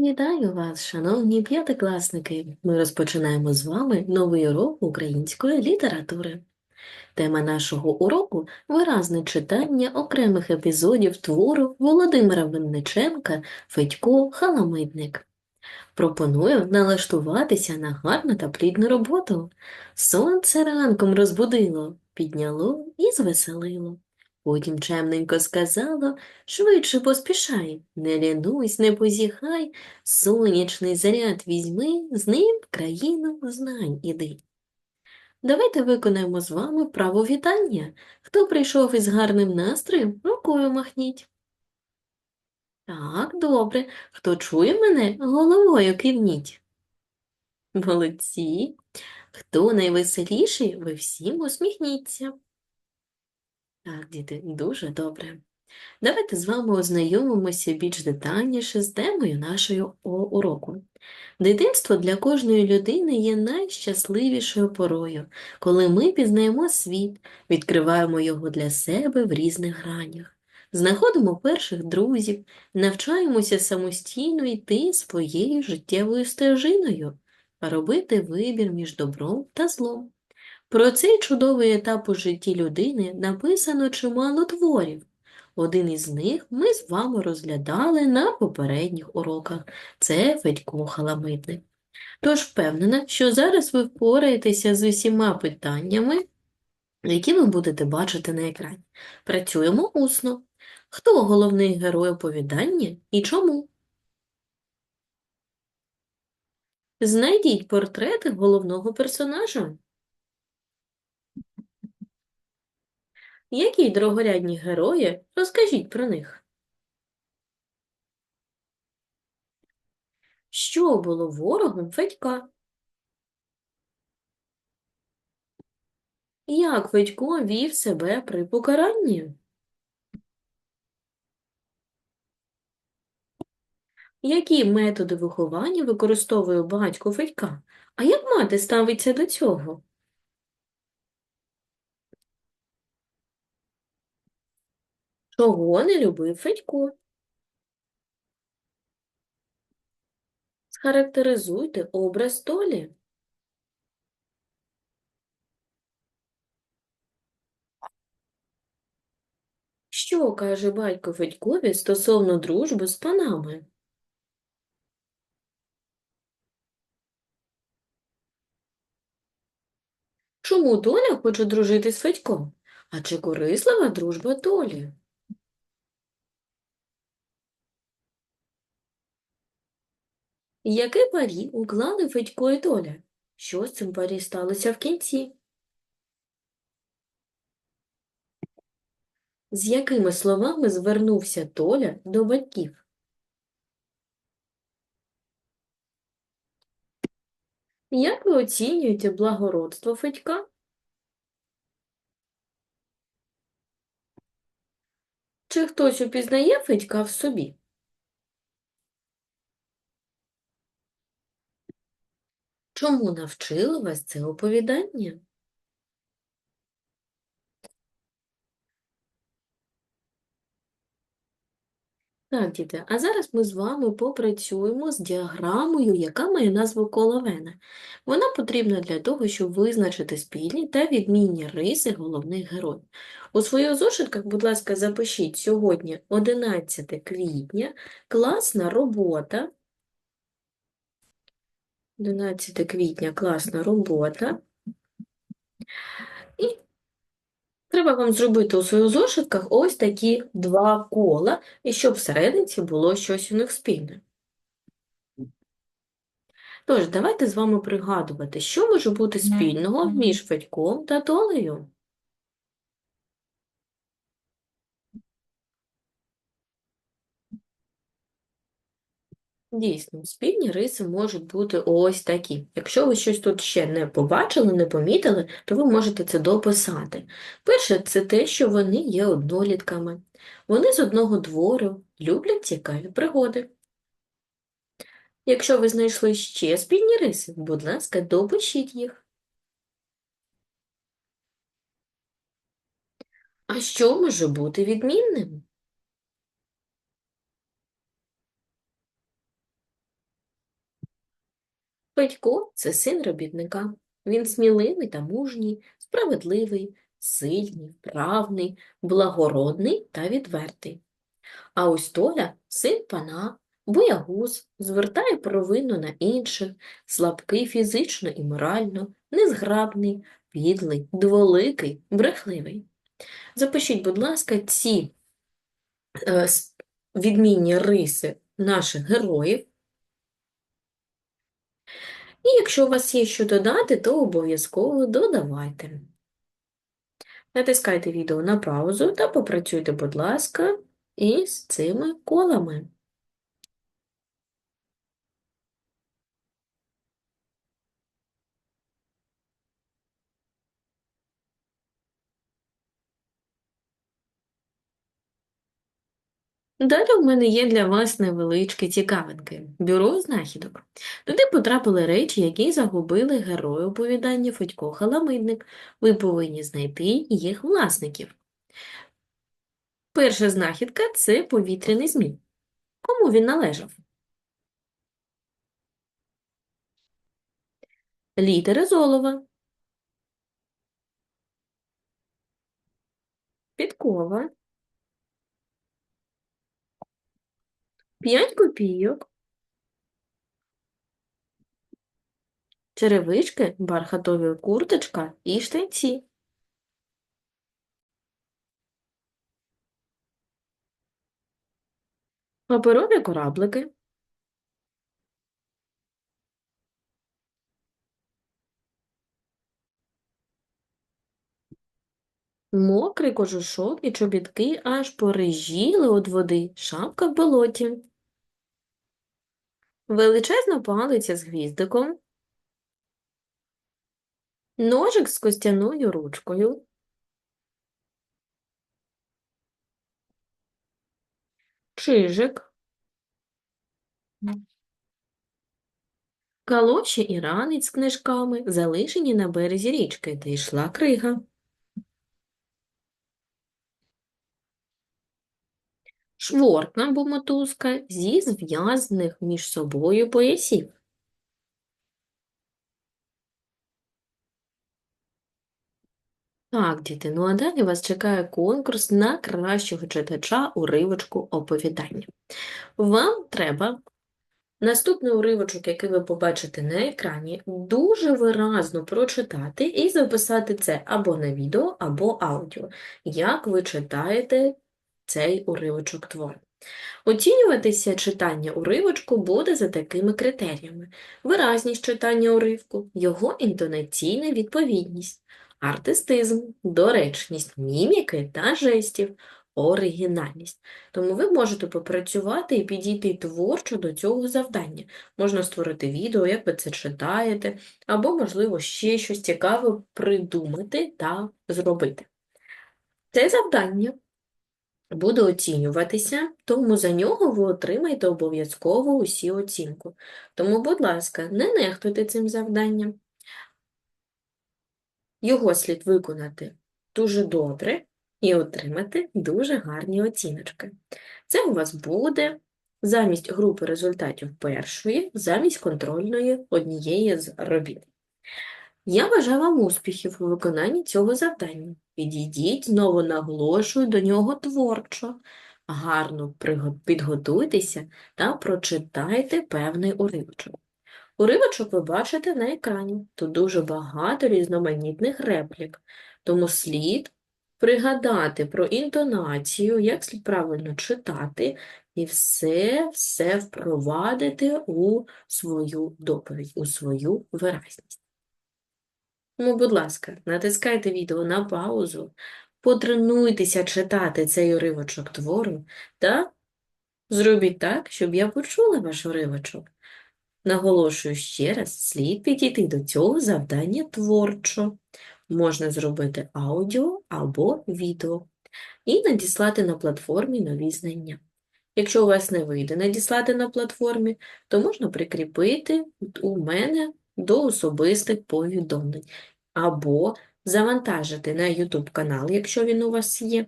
Вітаю вас, шановні п'ятикласники! Ми розпочинаємо з вами новий урок української літератури. Тема нашого уроку виразне читання окремих епізодів твору Володимира Винниченка Федько Халамидник. Пропоную налаштуватися на гарну та плідну роботу. Сонце ранком розбудило, підняло і звеселило. Потім чемненько сказало, швидше поспішай, не лінусь, не позіхай, сонячний заряд візьми, з ним в країну знань іди. Давайте виконаємо з вами вправу вітання. Хто прийшов із гарним настроєм, рукою махніть. Так, добре. Хто чує мене, головою кивніть. Молодці. Хто найвеселіший, ви всім усміхніться. Так, діти, дуже добре. Давайте з вами ознайомимося більш детальніше з темою нашого уроку. Дитинство для кожної людини є найщасливішою порою, коли ми пізнаємо світ, відкриваємо його для себе в різних гранях, знаходимо перших друзів, навчаємося самостійно йти своєю життєвою стежиною, робити вибір між добром та злом. Про цей чудовий етап у житті людини написано чимало творів. Один із них ми з вами розглядали на попередніх уроках. Це Федько Халамидник. Тож впевнена, що зараз ви впораєтеся з усіма питаннями, які ви будете бачити на екрані. Працюємо усно. Хто головний герой оповідання і чому? Знайдіть портрети головного персонажа. Які дорогорядні герої? Розкажіть про них. Що було ворогом Федька? Як Федько вів себе при покаранні? Які методи виховання використовує батько Федька? А як мати ставиться до цього? Чого не любив Федько? Схарактеризуйте образ Толі. Що каже батько Федькові стосовно дружби з панами? Чому Толя хоче дружити з Федьком? А чи корислива дружба Толі? Яке парі уклали Федько і Толя? Що з цим парі сталося в кінці? З якими словами звернувся Толя до батьків? Як ви оцінюєте благородство Федька? Чи хтось упізнає Федька в собі? Чому навчило вас це оповідання? Так, діти, а зараз ми з вами попрацюємо з діаграмою, яка має назву коловена. Вона потрібна для того, щоб визначити спільні та відмінні риси головних героїв. У своїх зошитках, будь ласка, запишіть сьогодні 11 квітня, класна робота. 11 квітня класна робота. І треба вам зробити у своїх зошитках ось такі два кола, і щоб всередині було щось у них спільне. Тож, давайте з вами пригадувати, що може бути спільного між Федьком та Толею. Дійсно, спільні риси можуть бути ось такі. Якщо ви щось тут ще не побачили, не помітили, то ви можете це дописати. Перше, це те, що вони є однолітками. Вони з одного двору люблять цікаві пригоди. Якщо ви знайшли ще спільні риси, будь ласка, допишіть їх. А що може бути відмінним? Федько – це син робітника. Він сміливий та мужній, справедливий, сильний, вправний, благородний та відвертий. А ось Толя – син пана, боягуз, звертає провину на інших, слабкий фізично і морально, незграбний, підлий, дволикий, брехливий. Запишіть, будь ласка, ці е, відмінні риси наших героїв. І якщо у вас є що додати, то обов'язково додавайте. Натискайте відео на паузу та попрацюйте, будь ласка, із цими колами. Далі в мене є для вас невеличкі цікавинки. Бюро знахідок. Туди потрапили речі, які загубили герої оповідання Федько Халамидник. Ви повинні знайти їх власників. Перша знахідка – це повітряний змій. Кому він належав? Літери золова. Підкова. П'ять копійок. Черевички, бархатові курточка і штанці. Паперові кораблики. Мокрий кожушок і чобітки аж порежіли від води, шапка в болоті. Величезна палиця з гвіздиком. Ножик з костяною ручкою. Чижик. Калоші і ранець з книжками, залишені на березі річки, де йшла крига. Шворкна або мотузка зі зв'язаних між собою поясів. Так, діти, ну а далі вас чекає конкурс на кращого читача уривочку оповідання. Вам треба наступний уривочок, який ви побачите на екрані, дуже виразно прочитати і записати це або на відео, або аудіо, як ви читаєте цей уривочок твору. Оцінюватися читання уривочку буде за такими критеріями: виразність читання уривку, його інтонаційна відповідність, артистизм, доречність міміки та жестів, оригінальність. Тому ви можете попрацювати і підійти творчо до цього завдання. Можна створити відео, як ви це читаєте, або, можливо, ще щось цікаве придумати та зробити. Це завдання буде оцінюватися, тому за нього ви отримаєте обов'язково усі оцінку. Тому, будь ласка, не нехтуйте цим завданням. Його слід виконати дуже добре і отримати дуже гарні оціночки. Це у вас буде замість групи результатів першої, замість контрольної однієї з робіт. Я бажаю вам успіхів у виконанні цього завдання. Підійдіть, знову наголошую до нього творчо. Гарно підготуйтеся та прочитайте певний уривочок. Уривочок ви бачите на екрані. Тут дуже багато різноманітних реплік, тому слід пригадати про інтонацію, як слід правильно читати, і все, все впровадити у свою доповідь, у свою виразність. Тому, будь ласка, натискайте відео на паузу, потренуйтеся читати цей уривочок твору та зробіть так, щоб я почула ваш уривочок. Наголошую ще раз, слід підійти до цього завдання творчо. Можна зробити аудіо або відео і надіслати на платформі нові знання. Якщо у вас не вийде надіслати на платформі, то можна прикріпити у мене до особистих повідомлень або завантажити на YouTube канал, якщо він у вас є,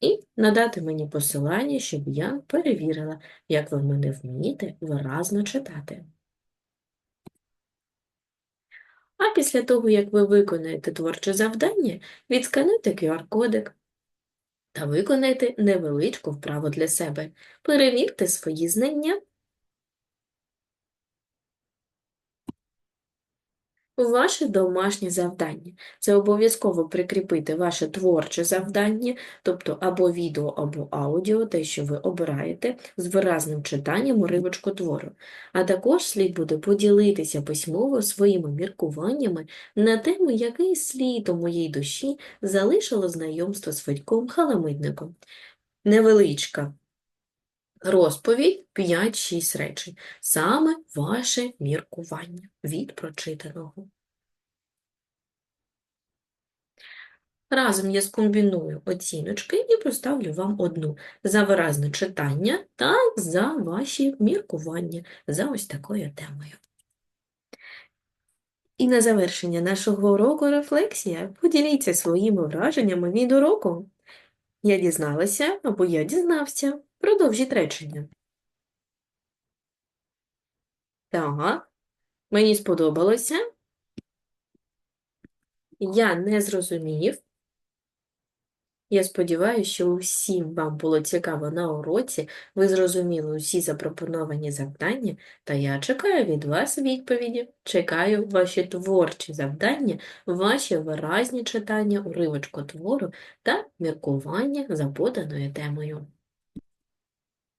і надати мені посилання, щоб я перевірила, як ви мене вмієте виразно читати. А після того, як ви виконаєте творче завдання, відскануйте QR-кодик та виконайте невеличку вправу для себе. Перевірте свої знання. Ваше домашнє завдання – це обов'язково прикріпити ваше творче завдання, тобто або відео, або аудіо, те, що ви обираєте, з виразним читанням уривочку твору. А також слід буде поділитися письмово своїми міркуваннями на тему, який слід у моїй душі залишило знайомство з Федьком Халамидником. Невеличка розповідь 5-6 речень. Саме ваше міркування від прочитаного. Разом я скомбіную оціночки і поставлю вам одну за виразне читання та за ваші міркування за ось такою темою. І на завершення нашого уроку рефлексія. Поділіться своїми враженнями від уроку. Я дізналася або я дізнався. Продовжіть речення. Так, мені сподобалося. Я не зрозумів. Я сподіваюся, що усім вам було цікаво на уроці, ви зрозуміли усі запропоновані завдання, та я чекаю від вас відповіді. Чекаю ваші творчі завдання, ваші виразні читання уривочку твору та міркування за поданою темою.